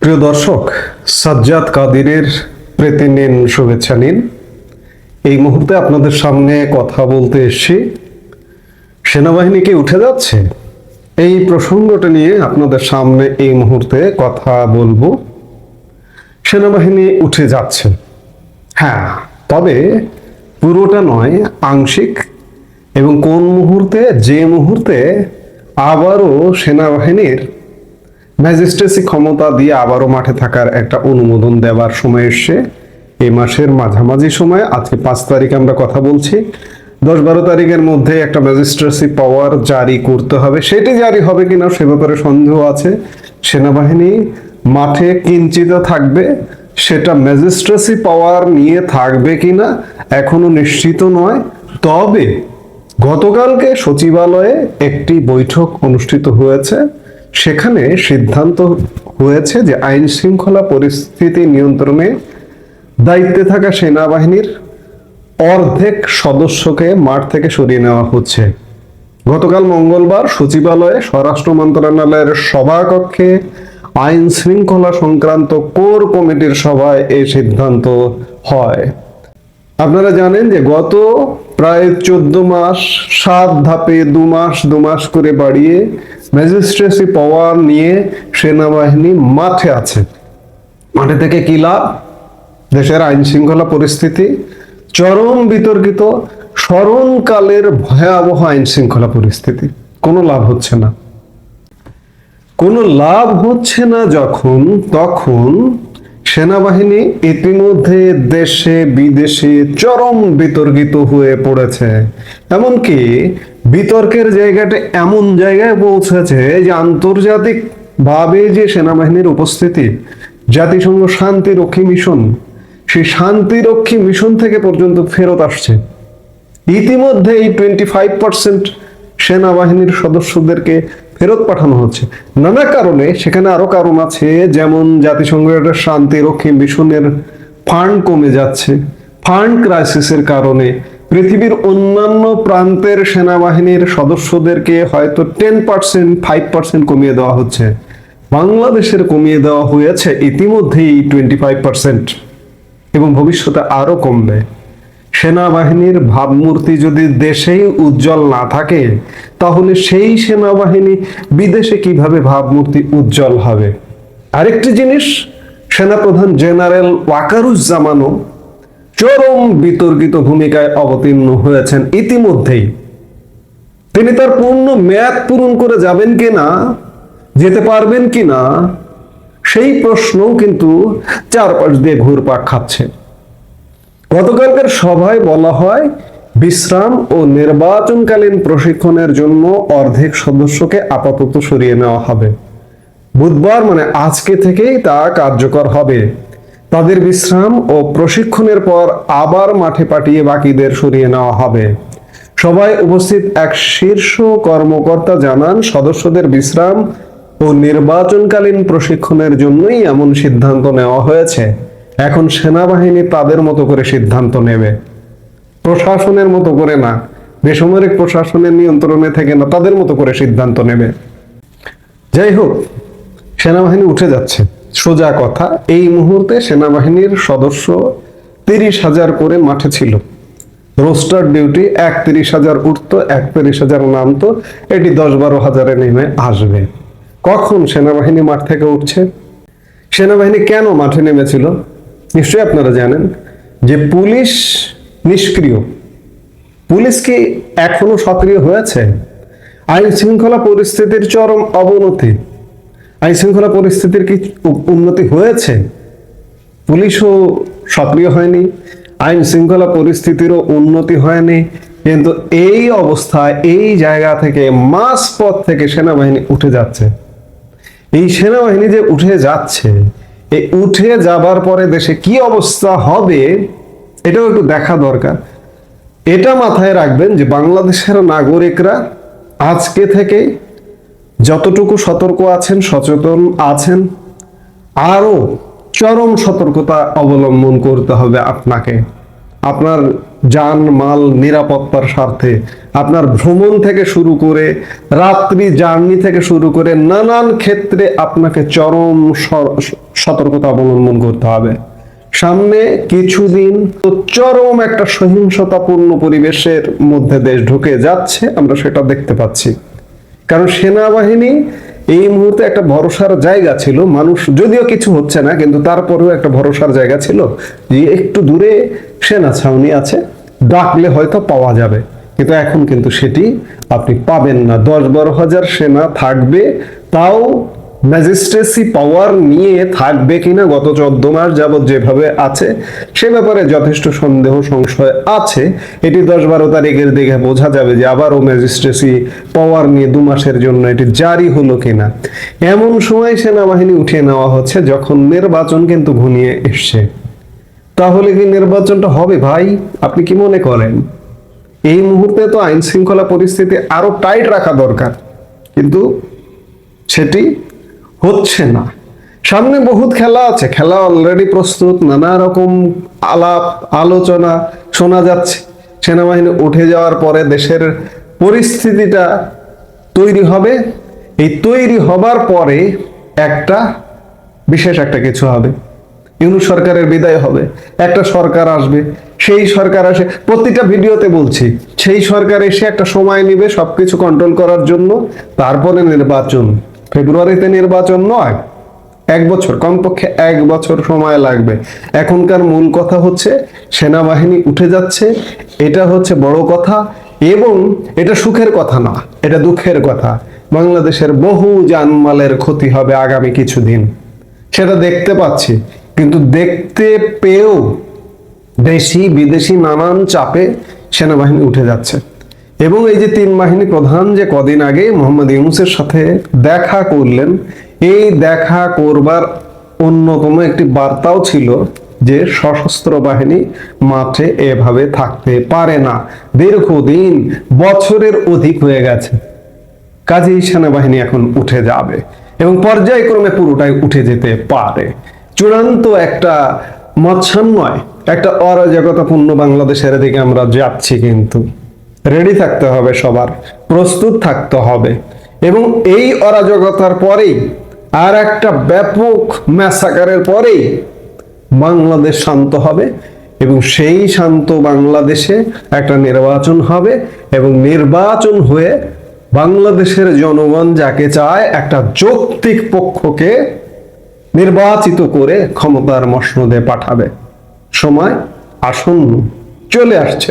প্রিয় দর্শক, সাজ্জাদ কাদিরের প্রীতি নিন শুভেচ্ছা নিন। এই মুহূর্তে আপনাদের সামনে কথা বলতে এসেছি। সেনাবাহিনী কি উঠে যাচ্ছে। এই প্রসঙ্গটা নিয়ে আপনাদের সামনে এই মুহূর্তে কথা বলব। সেনাবাহিনী উঠে যাচ্ছে। হ্যাঁ তবে পুরোটা নয়, আংশিক। এবং কোন মুহূর্তে, যে মুহূর্তে আবারও সেনাবাহিনীর ম্যাজিস্ট্রেসি ক্ষমতা দিয়ে আবারও মাঠে থাকার একটা অনুমোদন দেওয়ার সময় এসছে। এই মাসের মাঝামাঝি সময়, আজকে পাঁচ তারিখ আমরা কথা বলছি। দশ বারো তারিখের মধ্যে একটা ম্যাজিস্ট্রেসি পাওয়ার জারি করতে হবে। সেটি জারি হবে কিনা সে ব্যাপারে সন্দেহ আছে। সেনাবাহিনী মাঠে কিঞ্চিত থাকবে। সেটা ম্যাজিস্ট্রেসি পাওয়ার নিয়ে থাকবে কিনা এখনও নিশ্চিত নয়। তবে গতকালকে সচিবালয়ে একটি বৈঠক অনুষ্ঠিত হয়েছে। সেখানে সিদ্ধান্ত হয়েছে যে আইন শৃঙ্খলা পরিস্থিতি নিয়ন্ত্রণে দায়িত্বে থাকা সেনাবাহিনীর অর্ধেক সদস্যকে মাঠ থেকে সরিয়ে নেওয়া হচ্ছে। গতকাল মঙ্গলবার সচিবালয়ে স্বরাষ্ট্র মন্ত্রণালয়ের সভাকক্ষে আইন শৃঙ্খলা সংক্রান্ত কোর কমিটির সভায় এই সিদ্ধান্ত হয়। আপনারা জানেন যে গত প্রায় চোদ্দ মাস, সাত ধাপে দু মাস দু মাস করে বাড়িয়ে ম্যাজিস্ট্রেসি পাওয়ার নিয়ে সেনাবাহিনী মাঠে আছে। মাঠে থেকে কি লাভ? দেশের আইন শৃঙ্খলা পরিস্থিতি, চরম বিতর্কিত, স্মরণকালের ভয়াবহ আইন শৃঙ্খলা পরিস্থিতি। কোনো লাভ হচ্ছে না। কোনো লাভ হচ্ছে না যখন, তখন সেনাবাহিনী ইতিমধ্যে দেশে বিদেশে চরম বিতর্কিত হয়ে পড়েছে। এমনকি বিতর্কের জায়গাটা এমন জায়গায় পৌঁছেছে যে আন্তর্জাতিক ভাবে যে সেনাবাহিনীর উপস্থিতি, জাতিসংঘ শান্তিরক্ষী মিশন, সেই শান্তিরক্ষী মিশন থেকে পর্যন্ত ফেরত আসছে। ইতিমধ্যে এই টোয়েন্টি ফাইভ পার্সেন্ট সেনাবাহিনীর সদস্যদেরকে ফেরত পাঠানো হচ্ছে। নানা কারণে সেখানে আরও কারণ আছে, যেমন জাতিসংঘের শান্তিরক্ষী মিশনের ফান্ড কমে যাচ্ছে। ফান্ড ক্রাইসিসের কারণে পৃথিবীর অন্যান্য প্রান্তের সেনাবাহিনীর সদস্যদেরকে হয়তো টেন পার্সেন্ট ফাইভ পার্সেন্ট কমিয়ে দেওয়া হচ্ছে। বাংলাদেশের কমিয়ে দেওয়া হয়েছে ইতিমধ্যেই টোয়েন্টি ফাইভ পার্সেন্ট এবং ভবিষ্যতে আরও কমবে। সেনাবাহিনীর ভাবমূর্তি যদি দেশেই উজ্জ্বল না থাকে, তাহলে সেই সেনাবাহিনী বিদেশে কীভাবে ভাবমূর্তি উজ্জ্বল হবে? আরেকটি জিনিস, সেনাপ্রধান জেনারেল ওয়াকারুজ্জামানও চরম বিতর্কিত ভূমিকায় অবতীর্ণ হয়েছেন ইতিমধ্যেই। তিনি তার পূর্ণ মেয়াদ পূরণ করে যাবেন কিনা, যেতে পারবেন কিনা, সেই প্রশ্নও কিন্তু চারপাশ দিয়ে ঘুরপাক খাচ্ছে। গতকালকের সভায় বলা হয়, বিশ্রাম ও নির্বাচনকালীন প্রশিক্ষণের জন্য অর্ধেক সদস্যকে আপাতত সরিয়ে নেওয়া হবে। বুধবার মানে আজকে থেকেই তা কার্যকর হবে। তাদের বিশ্রাম ও প্রশিক্ষণের পর আবার মাঠে পাঠিয়ে বাকিদের সরিয়ে নেওয়া হবে। সবাই উপস্থিত এক শীর্ষ কর্মকর্তা জানান, সদস্যদের বিশ্রাম ও নির্বাচনকালীন প্রশিক্ষণের জন্যই এমন সিদ্ধান্ত নেওয়া হয়েছে। এখন সেনাবাহিনী তাদের মতো করে সিদ্ধান্ত নেবে। প্রশাসনের মতো করে না। বেসামরিক প্রশাসনের নিয়ন্ত্রণে থেকে না, তাদের মতো করে সিদ্ধান্ত নেবে। যাই হোক, সেনাবাহিনী উঠে যাচ্ছে। সোজা কথা, এই মুহূর্তে সেনাবাহিনীর সদস্য তিরিশ হাজার করে মাঠে ছিল। রোস্টার ডিউটি এক তিরিশ হাজার উঠতো, একত্রিশ হাজার নামতো, এটি দশ বারো হাজারে নেমে আসবে। কখন সেনাবাহিনী মাঠ থেকে উঠছে? সেনাবাহিনী কেন মাঠে নেমেছিল? নিশ্চয়ই আপনারা জানেন যে পুলিশ নিষ্ক্রিয়। পুলিশ কি এখনও সক্রিয় হয়েছে? আইন শৃঙ্খলা পরিস্থিতির চরম অবনতি। আইন শৃঙ্খলা পরিস্থিতির কি উন্নতি হয়েছে? পুলিশও সক্রিয় হয়নি আইন শৃঙ্খলা পরিস্থিতিরও উন্নতি হয়নি, কিন্তু এই অবস্থায় এই জায়গা থেকে মাস পথ থেকে সেনাবাহিনী উঠে যাচ্ছে। এই সেনাবাহিনী যে উঠে যাচ্ছে, এই উঠে যাবার পরে দেশে কি অবস্থা হবে, এটাও একটু দেখা দরকার। এটা মাথায় রাখবেন যে বাংলাদেশের নাগরিকরা আজকে থেকে যতটুকু সতর্ক আছেন, সচেতন আছেন আরও চরম সতর্কতা অবলম্বন করতে হবে আপনাকে। আপনার যান, মাল, নিরাপত্তার স্বার্থে, আপনার ভ্রমণ থেকে শুরু করে, রাত্রি জার্নি থেকে শুরু করে নানান ক্ষেত্রে আপনাকে চরম সতর্কতা অবলম্বন করতে হবে। সামনে কিছুদিন তো চরম একটা সহিংসতাপূর্ণ পরিবেশের মধ্যে দেশ ঢুকে যাচ্ছে, আমরা সেটা দেখতে পাচ্ছি। কারণ সেনাবাহিনী এই মুহূর্তে একটা ভরসার জায়গা ছিল। মানুষ, যদিও কিছু হচ্ছে না, কিন্তু তারপরেও একটা ভরসার জায়গা ছিল যে একটু দূরে সেনা ছাউনি আছে, ডাকলে হয়তো পাওয়া যাবে। কিন্তু এখন কিন্তু সেটি আপনি পাবেন না। দশ বারো হাজার সেনা থাকবে, তাও ম্যাজিস্ট্রেসি পাওয়ার নিয়ে থাকবে কিনা গত চোদ্দ মাস যাবৎ যেভাবে আছে, সে ব্যাপারে যথেষ্ট সন্দেহ, সংশয় আছে। এটি দশ বারো তারিখের দিকে বোঝা যাবে যে আবারও ম্যাজিস্ট্রেসি পাওয়ার নিয়ে দু মাসের জন্য এটি জারি হলো কিনা। এমন সময় সেনাবাহিনী উঠিয়ে নেওয়া হচ্ছে যখন নির্বাচন কিন্তু ঘনিয়ে এসছে। তাহলে কি নির্বাচনটা হবে ভাই? আপনি কি মনে করেন? এই মুহূর্তে তো আইন শৃঙ্খলা পরিস্থিতি আরও টাইট রাখা দরকার। কিন্তু সেটি হচ্ছে না। সামনে বহুত খেলা আছে, খেলা অলরেডি প্রস্তুত, নানা রকম আলাপ, আলোচনা শোনা যাচ্ছে। সেনাবাহিনী উঠে যাওয়ার পরে দেশের পরিস্থিতিটা তৈরি হবে। এই তৈরি হবার পরে একটা, বিশেষ একটা কিছু হবে। ইউনু সরকারের বিদায় হবে। একটা সরকার আসবে। সেই সরকার আসে প্রতিটা ভিডিওতে বলছি, সেই সরকার এসে একটা সময় নেবে সবকিছু কন্ট্রোল করার জন্য, তারপরে নির্বাচন। ফেব্রুয়ারিতে নির্বাচন নয়, এক বছর, কমপক্ষে এক বছর সময় লাগবে। এখনকার মূল কথা হচ্ছে, সেনাবাহিনী উঠে যাচ্ছে, এটা হচ্ছে বড় কথা এবং এটা সুখের কথা না, এটা দুঃখের কথা। বাংলাদেশের বহু জানমালের ক্ষতি হবে আগামী কিছুদিন, সেটা দেখতে পাচ্ছি। কিন্তু দেখতে পেয়েও দেশি বিদেশি নানান চাপে সেনাবাহিনী উঠে যাচ্ছে। এবং এই যে তিন বাহিনী প্রধান যে কদিন আগে মোহাম্মদ ইউনুসের সাথে দেখা করলেন, এই দেখা করবার অন্যতম একটি বার্তাও ছিল যে সশস্ত্র বাহিনী মাঠে এভাবে থাকতে পারে না। দীর্ঘদিন, বছরের অধিক হয়ে গেছে। কাজেই সেনাবাহিনী এখন উঠে যাবে এবং পর্যায়ক্রমে পুরোটাই উঠে যেতে পারে। চূড়ান্ত একটা মৎসান্বয় একটা অরাজকতাপূর্ণ বাংলাদেশের দিকে আমরা যাচ্ছি কিন্তু। রেডি থাকতে হবে সবার, প্রস্তুত থাকতে হবে। এবং এই অরাজকতার পরেই, আর একটা ব্যাপক ম্যাসাকারের পরেই বাংলাদেশ শান্ত হবে এবং সেই শান্ত বাংলাদেশে একটা নির্বাচন হবে এবং নির্বাচন হয়ে বাংলাদেশের জনগণ যাকে চায় একটা যৌক্তিক পক্ষকে নির্বাচিত করে ক্ষমতার মসনদে পাঠাবে। সময় আসন্ন চলে আসছে।